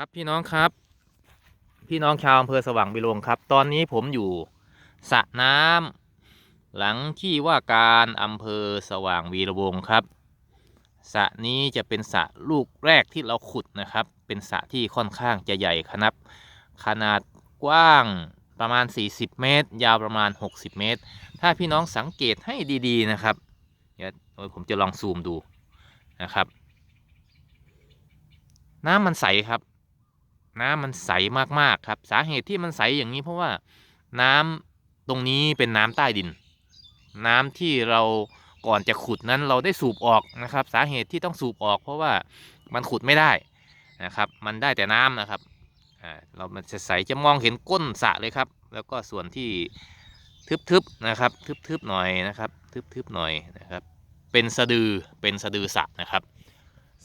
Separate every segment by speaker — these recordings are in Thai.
Speaker 1: ครับพี่น้องครับ พี่น้องชาวอำเภอสว่างบิโรงครับ ตอนนี้ผมอยู่สระน้ำหลังที่ว่าการอำเภอสว่างวีระวงครับสระนี้จะเป็นสระลูกแรกที่เราขุดนะครับ เป็นสระที่ค่อนข้างจะใหญ่ครับ ขนาดกว้างประมาณ 40 เมตร ยาวประมาณ 60 เมตร ถ้าพี่น้องสังเกตให้ดีๆนะครับ เดี๋ยวผมจะลองซูมดูนะครับ น้ำมันใสครับ น้ำมันใสมากๆครับ สาเหตุที่มันใสอย่างนี้เพราะว่าน้ำตรงนี้เป็นน้ำใต้ดิน น้ำที่เราก่อนจะขุดนั้นเราได้สูบออกนะครับ สาเหตุที่ต้องสูบออก เพราะว่ามันขุดไม่ได้นะครับ มันได้แต่น้ำนะครับอ่าเรามันจะใสจะมองเห็นก้นสระเลยครับ แล้วก็ส่วนที่ทึบๆนะครับ ทึบๆหน่อยนะครับ ทึบๆหน่อยนะครับ เป็นสะดือเป็นสะดือสระนะครับ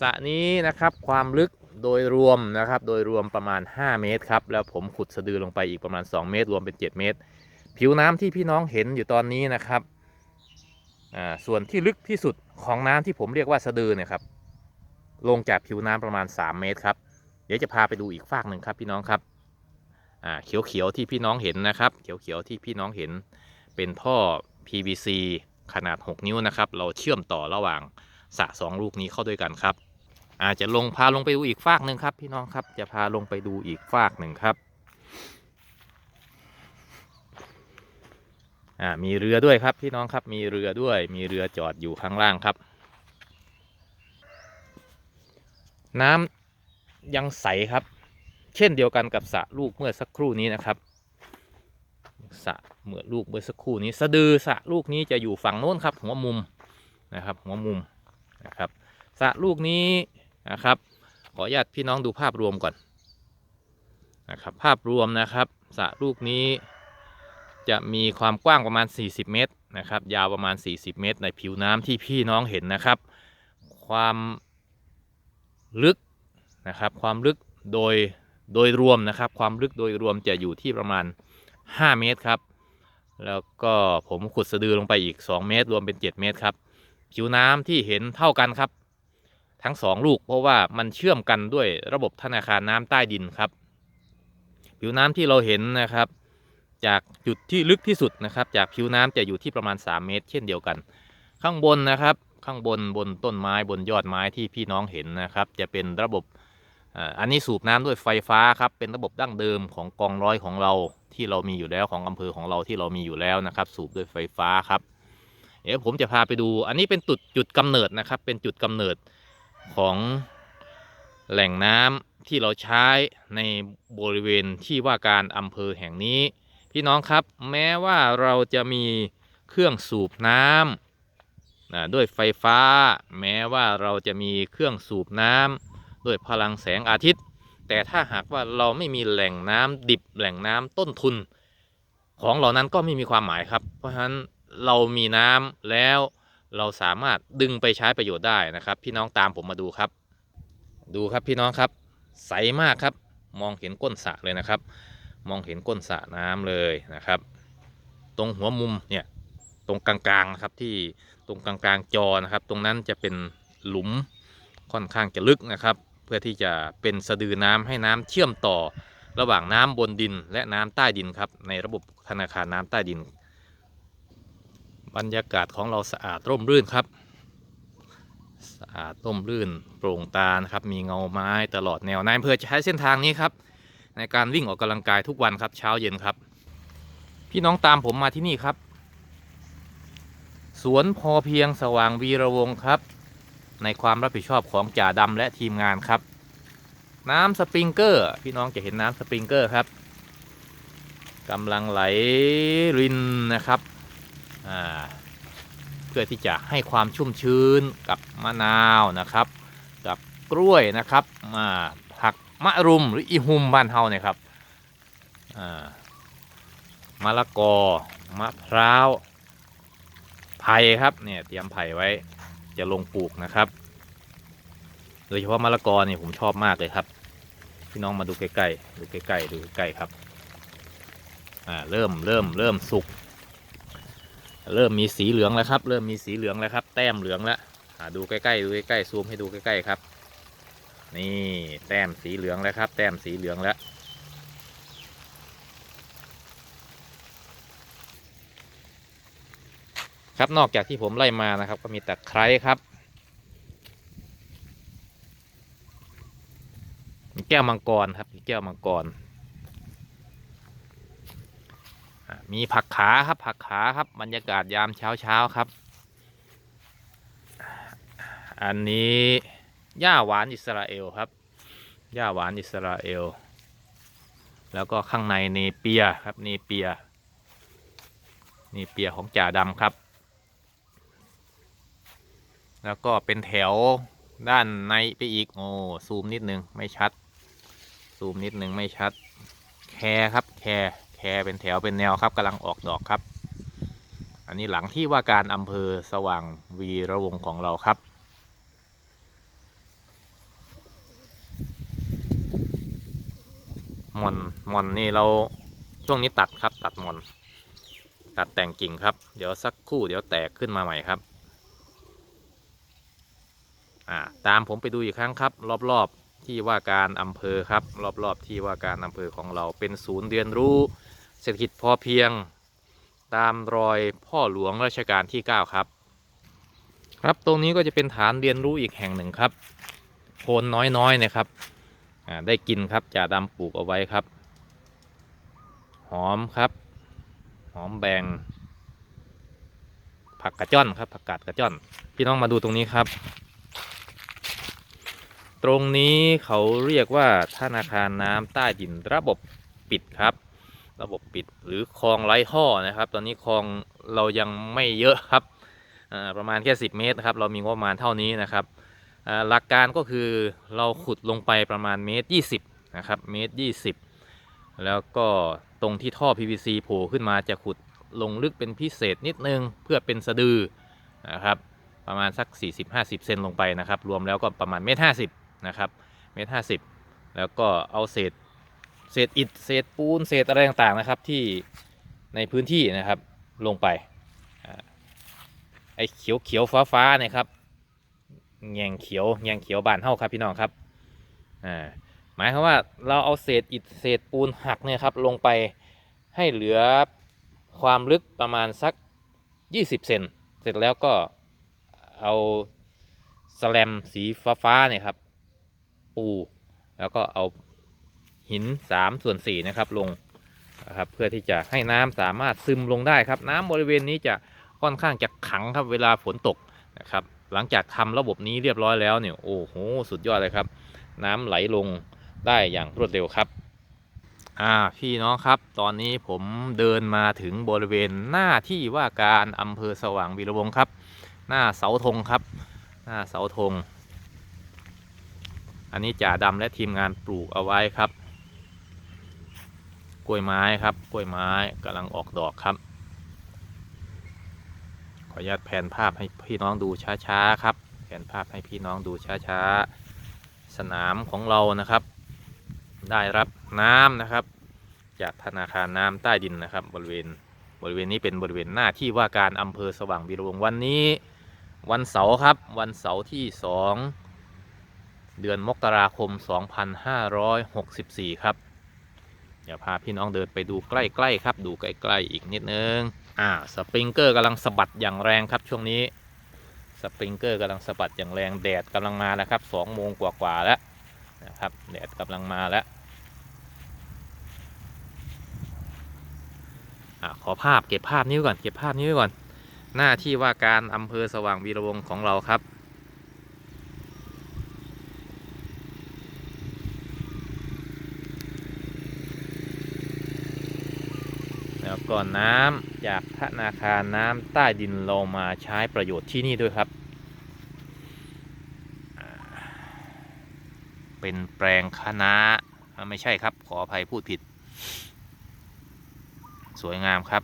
Speaker 1: สระนี้นะครับความลึก โดยรวมนะครับ โดยรวมประมาณ 5 เมตรครับ แล้วผมขุดสะดือลงไปอีกประมาณ 2 เมตร รวมเป็น 7 เมตร ผิวน้ำที่พี่น้องเห็นอยู่ตอนนี้นะครับอ่าส่วนที่ลึกที่สุดของน้ำที่ผมเรียกว่าสะดือเนี่ยครับลงจากผิวน้ำประมาณ 3 เมตรครับ เดี๋ยวจะพาไปดูอีกฝากหนึ่งครับพี่น้องครับอ่าเขียวๆที่พี่น้องเห็นนะครับ เขียวๆที่พี่น้องเห็นเป็นท่อ PVC ขนาด 6 นิ้วนะครับ เราเชื่อมต่อระหว่างสระสองลูกนี้เข้าด้วยกันครับ อาจจะลงพาลงไปดูอีกฟากหนึ่งครับ พี่น้องครับจะพาลงไปดูอีกฟากหนึ่งครับอ่ามีเรือด้วยครับพี่น้องครับมีเรือด้วย มีเรือจอดอยู่ข้างล่างครับ น้ำยังใสครับ เช่นเดียวกันกับสระลูกเมื่อสักครู่นี้นะครับสระเมื่อลูกเมื่อสักครู่นี้สะดือสระลูกนี้จะอยู่ฝั่งโน้นครับ หัวมุมนะครับ หัวมุมนะครับสระลูกนี้ นะครับ ขออนุญาตพี่น้องดูภาพรวมก่อนนะครับภาพรวมนะครับสระลูกนี้จะมีความกว้างประมาณ 40 เมตรนะครับยาวประมาณ 40 เมตร ในผิวน้ำที่พี่น้องเห็นนะครับ ความลึกนะครับความลึกโดยโดยรวมนะครับ ความลึกโดยรวมจะอยู่ที่ประมาณ 5 เมตรครับ แล้วก็ผมขุดสะดือลงไปอีก 2 เมตร รวมเป็น 7 เมตรครับ ผิวน้ำที่เห็นเท่ากันครับ ทั้งสองลูก เพราะว่ามันเชื่อมกันด้วยระบบธนาคารน้ำใต้ดินครับ ผิวน้ำที่เราเห็นนะครับ จากจุดที่ลึกที่สุดนะครับ จากผิวน้ำจะอยู่ที่ประมาณ 3 เมตร เช่นเดียวกัน ข้างบนนะครับ ข้างบนบนต้นไม้บนยอดไม้ที่พี่น้องเห็นนะครับ จะเป็นระบบอันนี้สูบน้ำด้วยไฟฟ้าครับเป็นระบบดั้งเดิมของกองร้อยของเราที่เรามีอยู่แล้วของอำเภอของเราที่เรามีอยู่แล้วนะครับ สูบด้วยไฟฟ้าครับ เดี๋ยวผมจะพาไปดู อันนี้เป็นจุดจุดกำเนิดนะครับ เป็นจุดกำเนิด ของแหล่งน้ำที่เราใช้ในบริเวณที่ว่าการอำเภอแห่งนี้ พี่น้องครับแม้ว่าเราจะมีเครื่องสูบน้ำนะด้วยไฟฟ้า แม้ว่าเราจะมีเครื่องสูบน้ำด้วยพลังแสงอาทิตย์ แต่ถ้าหากว่าเราไม่มีแหล่งน้ำดิบแหล่งน้ำต้นทุน ของเหล่านั้นก็ไม่มีความหมายครับ เพราะฉะนั้นเรามีน้ำแล้ว เราสามารถดึงไปใช้ประโยชน์ได้นะครับ พี่น้องตามผมมาดูครับ ดูครับพี่น้องครับ ใสมากครับ มองเห็นก้นสระเลยนะครับ มองเห็นก้นสระน้ำเลยนะครับ ตรงหัวมุมเนี่ยตรงกลางๆนะครับที่ตรงกลางๆจอนะครับ ตรงนั้นจะเป็นหลุมค่อนข้างจะลึกนะครับ เพื่อที่จะเป็นสะดือน้ำให้น้ำเชื่อมต่อระหว่างน้ำบนดินและน้ำใต้ดินครับในระบบธนาคารน้ำใต้ดิน บรรยากาศของเราสะอาดร่มรื่นครับ สะอาดร่มรื่นโปร่งตานะครับมีเงาไม้ตลอดแนวนายอำเภอจะใช้เส้นทางนี้ครับ ในการวิ่งออกกำลังกายทุกวันครับเช้าเย็นครับ พี่น้องตามผมมาที่นี่ครับ สวนพอเพียงสว่างวีระวงครับ ในความรับผิดชอบของจ่าดำและทีมงานครับ น้ำสปริงเกอร์ พี่น้องจะเห็นน้ำสปริงเกอร์ครับกำลังไหลรินนะครับ เพื่อที่จะให้ความชุ่มชื้นกับมะนาวนะครับ กับกล้วยนะครับมาผักมะรุมหรืออีหุมบ้านเฮาเนี่ยครับมะละกอมะพร้าวไผ่ครับเนี่ยเตรียมไผ่ไว้จะลงปลูกนะครับ โดยเฉพาะมะละกอเนี่ยผมชอบมากเลยครับพี่น้องมาดูใกล้ๆดูใกล้ๆดูใกล้ๆครับอ่าเริ่มเริ่มเริ่มสุก เริ่มมีสีเหลืองแล้วครับ เริ่มมีสีเหลืองแล้วครับ แต้มเหลืองแล้วอ่าดูใกล้ๆดูใกล้ๆซูมให้ดูใกล้ๆครับ นี่แต้มสีเหลืองแล้วครับ แต้มสีเหลืองแล้วครับนอกจากที่ผมไล่มานะครับ ก็มีตะไคร้ครับมีแก้วมังกรครับมีแก้วมังกรอะ มีผักขาครับ ผักขาครับบรรยากาศยามเช้าเช้าครับ อันนี้หญ้าหวานอิสราเอลครับหญ้าหวานอิสราเอล แล้วก็ข้างในเนเปียครับเนเปียเนเปียของจ่าดำครับ แล้วก็เป็นแถวด้านในไปอีกโอ้ซูมนิดนึงไม่ชัด ซูมนิดนึงไม่ชัด แคร์ครับแคร์ แครเป็นแถวเป็นแนวครับกำลังออกดอกครับ อันนี้หลังที่ว่าการอำเภอสว่างวีระวงศ์ของเราครับมอนมอนนี่เราช่วงนี้ตัดครับตัดมอน ตัดแต่งกิ่งครับ เดี๋ยวสักคู่เดี๋ยวแตกขึ้นมาใหม่ครับอ่าตามผมไปดูอีกครั้งครับ รอบๆที่ว่าการอำเภอครับ รอบๆที่ว่าการอำเภอของเราเป็นศูนย์เรียนรู้ เศรษฐกิจพอเพียงตามรอยพ่อหลวงรัชกาลที่ 9 ครับ ครับตรงนี้ก็จะเป็นฐานเรียนรู้อีกแห่งหนึ่งครับโคนน้อยๆนะครับอ่าได้กินครับจ่าดำปลูกเอาไว้ครับ หอมครับ หอมแบงผักกระจ้อนครับผักกาดกระจ้อน พี่น้องมาดูตรงนี้ครับ ตรงนี้เขาเรียกว่าธนาคารน้ำใต้ดินระบบปิดครับ ระบบปิดหรือคลองไร้ท่อนะครับ ตอนนี้คลองเรายังไม่เยอะครับประมาณแค่ 10 เมตรนะครับ เรามีงบประมาณเท่านี้นะครับหลักการก็คือเราขุดลงไปประมาณเมตร 20 นะครับ เมตร 20 แล้วก็ตรงที่ท่อ PVC โผล่ขึ้นมาจะขุดลงลึกเป็นพิเศษนิดนึงเพื่อเป็นสะดือนะครับ ประมาณสัก 40-50 เซนลงไปนะครับ รวมแล้วก็ประมาณเมตร 50 นะครับ เมตร 50 แล้วก็เอาเศษ เศษอิฐเศษปูนเศษอะไรต่างๆนะครับ ที่ในพื้นที่นะครับลงไปอไอ้เขียวเขียวฟ้าฟ้าๆเนี่ยครับแงงเขียวแงงเขียวบานเท่าครับพี่น้องครับอ่าหมายความว่าเราเอาเศษอิฐเศษปูนหักเนี่ยครับลงไปให้เหลือความลึกประมาณสัก 20 เซนเสร็จแล้วก็เอาสแลมสีฟ้าๆเนี่ยครับปูแล้วก็เอา หิน3ส่วน4นะครับลงนะครับเพื่อที่จะให้น้ำสามารถซึมลงได้ครับ น้ำบริเวณนี้จะค่อนข้างจะขังครับเวลาฝนตกนะครับหลังจากทำระบบนี้เรียบร้อยแล้วเนี่ยโอ้โหสุดยอดเลยครับ น้ำไหลลงได้อย่างรวดเร็วครับอ่าพี่น้องครับ ตอนนี้ผมเดินมาถึงบริเวณหน้าที่ว่าการอำเภอสว่างวีระวงครับ หน้าเสาธงครับ หน้าเสาธง อันนี้จ่าดำและทีมงานปลูกเอาไว้ครับ ล้วยไม้ครับ กล้วยไม้กำลังออกดอกครับ ขออนุญาตแผนภาพให้พี่น้องดูช้าๆครับ แผนภาพให้พี่น้องดูช้าๆ สนามของเรานะครับ ได้รับน้ำนะครับ จากธนาคารน้ำใต้ดินนะครับ บริเวณบริเวณนี้เป็นบริเวณหน้าที่ว่าการอำเภอสว่างวีรวงวันนี้ วันเสาร์ครับ วันเสาร์ที่ 2 เดือนมกราคม 2564 ครับ เดี๋ยวพาพี่น้องเดินไปดูใกล้ๆครับ ดูใกล้ๆอีกนิดนึง อ่า สปริงเกอร์กำลังสะบัดอย่างแรงครับช่วงนี้ สปริงเกอร์กำลังสะบัดอย่างแรงแดดกำลังมาแล้วครับ2โมงกว่าๆแล้วนะครับแดดกำลังมาแล้วอ่าขอภาพเก็บภาพนี้ไว้ก่อนเก็บภาพนี้ไว้ก่อน หน้าที่ว่าการอำเภอสว่างวีระวงของเราครับ แล้วก็น้ำจากธนาคารน้ำใต้ดินเรามาใช้ประโยชน์ที่นี่ด้วยครับ เป็นแปลงคะน้าอ่าไม่ใช่ครับขออภัยพูดผิด สวยงามครับ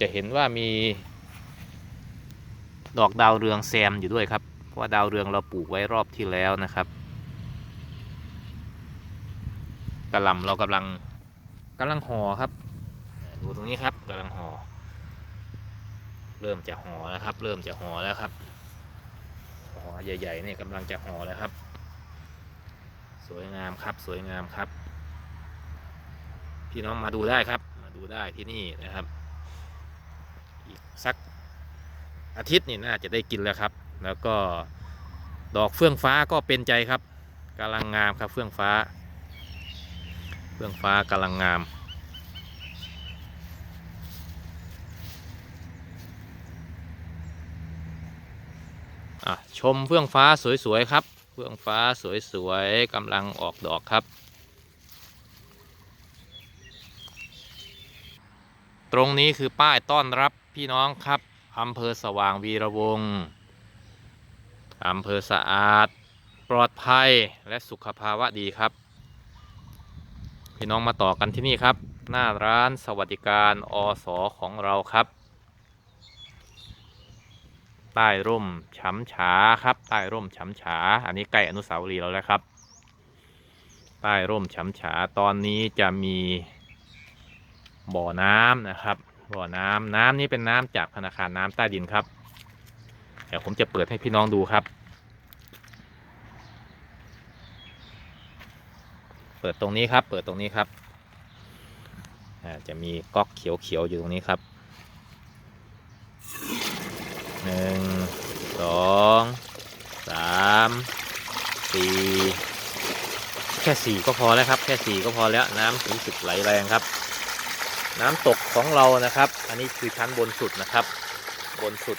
Speaker 1: จะเห็นว่ามีดอกดาวเรืองแซมอยู่ด้วยครับ เพราะว่าดาวเรืองเราปลูกไว้รอบที่แล้วนะครับก ระหลำเรากำลังกำลังห่อครับ ดูตรงนี้ครับกำลังห่อเริ่มจะห่อแล้วครับ เริ่มจะห่อแล้วครับห่อใหญ่ๆนี่กำลังจะห่อแล้วครับ สวยงามครับสวยงามครับ พี่น้องมาดูได้ครับ มาดูได้ที่นี่นะครับ อีกสักอาทิตย์นี่น่าจะได้กินแล้วครับ แล้วก็ดอกเฟื่องฟ้าก็เป็นใจครับกำลังงามครับเฟื่องฟ้า เฟื่องฟ้ากำลังงาม ชมเฟื่องฟ้าสวยๆครับ เฟื่องฟ้าสวยๆกำลังออกดอกครับ ตรงนี้คือป้ายต้อนรับพี่น้องครับอำเภอสว่างวีระวงอำเภอสะอาด ปลอดภัยและสุขภาวะดีครับ พี่น้องมาต่อกันที่นี่ครับ หน้าร้านสวัสดิการอสอของเราครับ ใต้ร่มช้ำฉาครับ ใต้ร่มช้ำฉา อันนี้ใกล้อนุสาวรีย์เราแล้วครับ ใต้ร่มช้ำฉาตอนนี้จะมีบ่อน้ำนะครับ บ่อน้ำน้ำนี้เป็นน้ำจากธนาคารน้ำใต้ดินครับ เดี๋ยวผมจะเปิดให้พี่น้องดูครับ เปิดตรงนี้ครับ เปิดตรงนี้ครับจะมีก๊อกเขียวๆอยู่ตรงนี้ครับหนึ่งสองสามสี่แค่สี่ก็พอแล้วครับ แค่สี่ก็พอแล้วน้ำรู้สึกไหลแรงครับ น้ำตกของเรานะครับ อันนี้คือชั้นบนสุดนะครับ บนสุด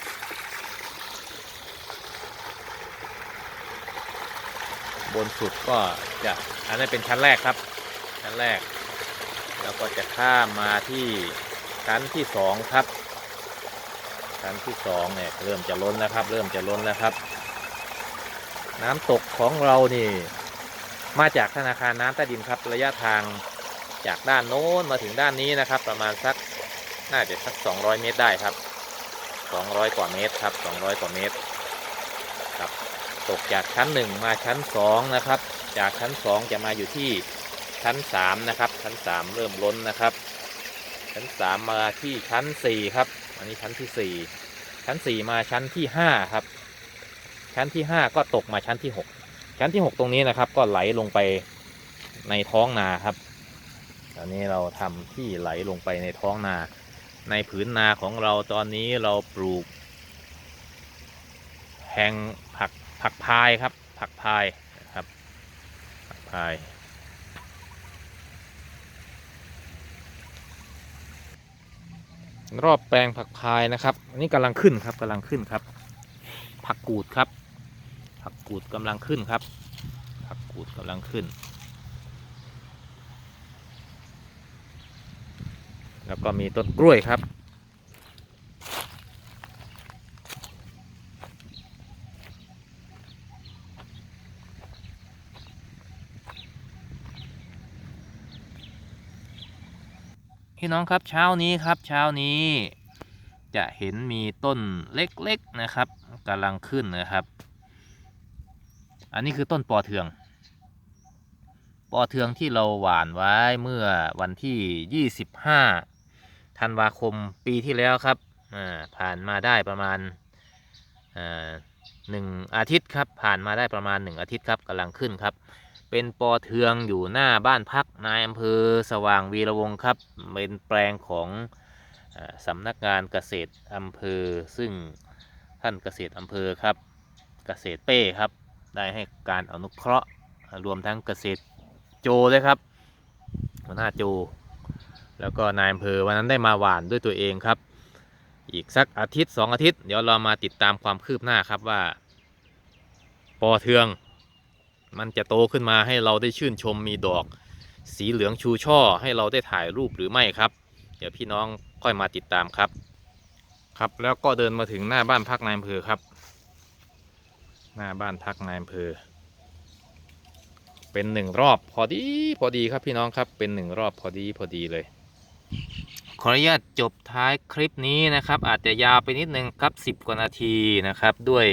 Speaker 1: บนสุดก็จะอันนี้เป็นชั้นแรกครับ ชั้นแรก แล้วก็จะข้ามมาที่ชั้นที่สองครับ ชั้นที่สองเนี่ยเริ่มจะล้นแล้วครับ เริ่มจะล้นแล้วครับ น้ำตกของเรานี่ มาจากธนาคารน้ำใต้ดินครับระยะทางจากด้านโน้นมาถึงด้านนี้นะครับ ประมาณสักน่าจะสัก 200 เมตรได้ครับ 200 กว่าเมตรครับ 200 กว่าเมตรครับ ตกจากชั้น 1 มาชั้น 2 นะครับ จากชั้น 2 จะมาอยู่ที่ชั้น 3 นะครับ ชั้น 3 เริ่มล้นนะครับ ชั้น 3 มาที่ชั้น 4 ครับ อันนี้ชั้นที่ 4 ชั้น 4 มาชั้นที่ 5 ครับ ชั้นที่ 5 ก็ตกมาชั้นที่ 6 ชั้นที่ 6 ตรงนี้นะครับ ก็ไหลลงไปในท้องนาครับตอนนี้เราทำที่ไหลลงไปในท้องนา ในผืนนาของเราตอนนี้เราปลูกแหง ผักพายครับ ผักพายครับ ผักพาย รอบแปลงผักพายนะครับ อันนี้กำลังขึ้นครับกำลังขึ้นครับ ผักกูดครับ ผักกูดกำลังขึ้นครับ ผักกูดกำลังขึ้น แล้วก็มีต้นกล้วยครับ พี่น้องครับเช้านี้ครับเช้านี้จะเห็นมีต้นเล็กๆนะครับกำลังขึ้นนะครับ อันนี้คือต้นปอเทือง ปอเทืองที่เราหว่านไว้เมื่อวันที่ 25 ธันวาคมปีที่แล้วครับอ่าผ่านมาได้ประมาณอ่าหนึ่งอาทิตย์ครับผ่านมาได้ประมาณหนึ่งอาทิตย์ครับกำลังขึ้นครับ เป็นปอเทืองอยู่หน้าบ้านพักนายอำเภอสว่างวีระวงครับ เป็นแปลงของสำนักงานเกษตรอำเภอ ซึ่งท่านเกษตรอำเภอครับ เกษตรเป้ครับ ได้ให้การอนุเคราะห์รวมทั้งเกษตรโจด้วยครับหัวหน้าโจ แล้วก็นายอำเภอวันนั้นได้มาหวานด้วยตัวเองครับ อีกสักอาทิตย์สองอาทิตย์ เดี๋ยวเรามาติดตามความคืบหน้าครับว่า ปอเทือง มันจะโตขึ้นมาให้เราได้ชื่นชมมีดอก สีเหลืองชูช่อให้เราได้ถ่ายรูปหรือไม่ครับ เดี๋ยวพี่น้องค่อยมาติดตามครับ ครับแล้วก็เดินมาถึงหน้าบ้านพักนายอำเภอครับ หน้าบ้านพักนายอำเภอ เป็นหนึ่งรอบพอดีพอดีครับพี่น้องครับเป็นหนึ่งรอบพอดีพอดีเลยขออนุญาตจบท้ายคลิปนี้นะครับ อาจจะยาวไปนิดนึงครับ 10 กว่านาทีนะครับ ด้วย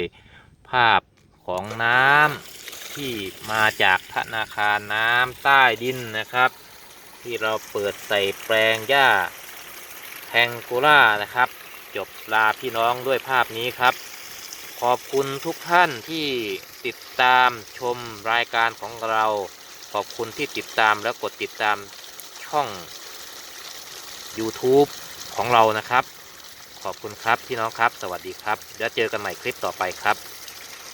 Speaker 1: ภาพของน้ำ ที่มาจากธนาคารน้ำใต้ดินนะครับ ที่เราเปิดใส่แปลงหญ้าแทงโกล่านะครับ จบลาพี่น้องด้วยภาพนี้ครับ ขอบคุณทุกท่านที่ติดตามชมรายการของเรา ขอบคุณที่ติดตามและกดติดตามช่อง YouTube ของเรานะครับ ขอบคุณครับพี่น้องครับ สวัสดีครับ แล้วเจอกันใหม่คลิปต่อไปครับ